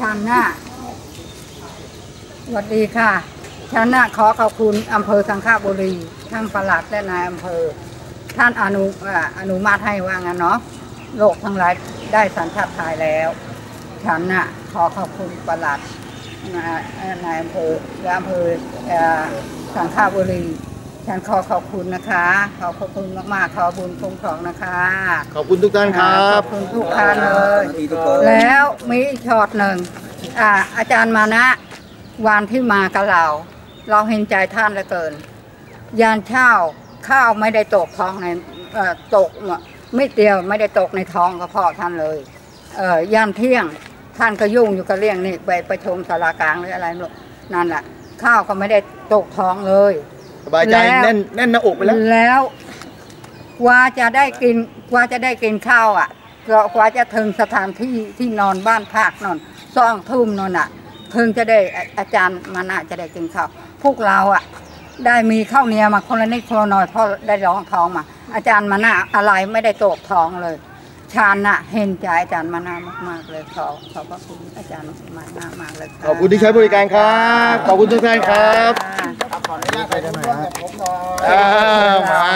ฉันน่ะสวัสดีค่ะฉันน่ะขอขอบคุณอำเภอสังขบุรีทั้งประหลัดและนายอำเภอ ท่านอนุอนุมาตให้ว่างั้นเนาะโลกทั้งหลายได้สัญชาติไทยแล้วฉันน่ะขอขอบคุณประหลัดนายอำเภอและอำเภอเอ่อสังขบุรี ฉันขอขอบคุณนะคะ ขอขอบคุณมากๆ ขอบุญคุ้มครองนะคะขอบคุณทุกท่านครัขบ อบคุณทุกท่านเลยดีทุกคนแล้วมีอีกช็อตหนึ่งอ่าอาจารย์มานะ วันที่มากับเรา เราเห็นใจท่านเหลือเกิน ยานเช่าข้าวไม่ได้ตกท้องในเอ่อตกไม่เดียวไม่ได้ตกในท้องกระเพาะท่านเลยเอ่อยามเที่ยงท่านก็ยุ่งอยู่กับเรื่องนี่ไปประชุมสารากลางหรืออะไรไม่รู้นั่นแหละข้าวก็ไม่ได้ตกท้องเลย สบายใจแล้ว แน่นแน่นหน้าอกไปแล้ว แล้วกว่าจะได้กินกว่าจะได้กินข้าวอะก็กว่าจะถึงสถานที่ที่นอนบ้านพักนอนซ่องทุ่มนอนอะถึงจะได้อาอาจารย์มานะจะได้กินข้าวพวกเราอะ ได้มีข้าวเหนียวมาคนละนิดคนละหน่อยเพราะได้ร้องท้องมา อาจารย์มานะอะไรไม่ได้ตกท้องเลย ชาญน่ะเห็นใจอาจารย์มานามากๆเลยขอขอบพระคุณอาจารย์มานะมากเลยะ ขอบคุณที่ใช้บริการครับ ขอบคุณทุกท่านครับ ค่ะอ่ามา